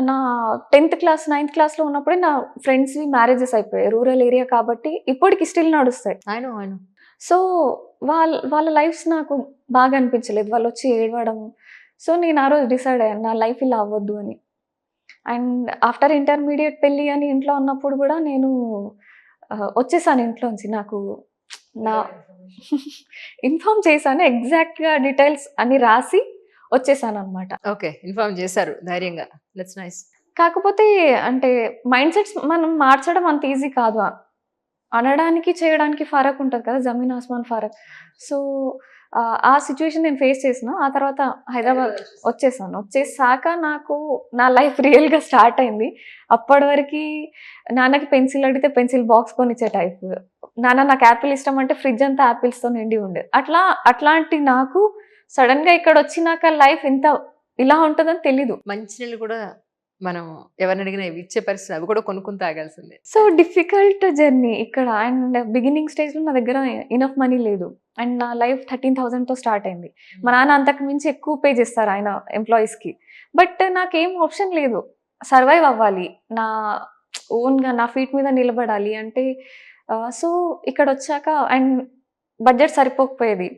నా tenth class ninth క్లాస్లో ఉన్నప్పుడే నా ఫ్రెండ్స్వి మ్యారేజెస్ అయిపోయాయి. రూరల్ ఏరియా కాబట్టి ఇప్పటికి స్టిల్ నడుస్తాయి. సో వాళ్ళ వాళ్ళ లైఫ్స్ నాకు బాగా అనిపించలేదు. వాళ్ళు వచ్చి ఏడవడం. సో నేను ఆ రోజు డిసైడ్ అయ్యాను నా లైఫ్ ఇలా అవ్వద్దు అని. అండ్ ఆఫ్టర్ ఇంటర్మీడియట్ పెళ్ళి అని ఇంట్లో ఉన్నప్పుడు కూడా నేను వచ్చేసాను ఇంట్లోంచి. నాకు నా ఇన్ఫామ్ చేశాను ఎగ్జాక్ట్గా డీటెయిల్స్ అన్ని రాసి వచ్చేసాను అనమాట ఓకే ఇన్ఫార్మ్ చేశారు ధైర్యంగా. దట్స్ నైస్ కాకపోతే అంటే మైండ్ సెట్స్ మనం మార్చడం అంత ఈజీ కాదు. అనడానికి చేయడానికి ఫరక్ ఉంటుంది కదా జమీన్ ఆస్మాన్ ఫరక్. సో ఆ సిచ్యువేషన్ నేను ఫేస్ చేసిన. ఆ తర్వాత హైదరాబాద్ వచ్చేసాను. వచ్చేసాక నాకు నా లైఫ్ రియల్గా స్టార్ట్ అయింది. అప్పటి వరకు నాన్నకి పెన్సిల్ అడిగితే పెన్సిల్ బాక్స్ కొనిచ్చే టైప్. నాన్న నాకు యాపిల్ ఇష్టం అంటే ఫ్రిడ్జ్ అంతా యాపిల్స్తో నిండి ఉండేది అట్లా అట్లాంటి నాకు సడన్గా ఇక్కడ వచ్చినాక లైఫ్ ఇంత ఇలా ఉంటుందని తెలీదు. మంచినీళ్ళు కూడా మనం ఎవరిని అడిగినా ఇవి ఇచ్చే పరిస్థితి అవి కూడా కొనుక్కుని తాగాల్సిందే. సో డిఫికల్ట్ జర్నీ ఇక్కడ అండ్ బిగినింగ్ స్టేజ్లో నా దగ్గర ఇనఫ్ మనీ లేదు. అండ్ నా లైఫ్ థర్టీన్ థౌజండ్తో స్టార్ట్ అయింది. మా నాన్న అంతకు మించి ఎక్కువ పే చేస్తారు ఆయన ఎంప్లాయీస్కి బట్ నాకేం ఆప్షన్ లేదు. సర్వైవ్ అవ్వాలి. నా ఓన్గా నా ఫీట్ మీద నిలబడాలి అంటే సో ఇక్కడ వచ్చాక అండ్ బడ్జెట్ సరిపోకపోయేది.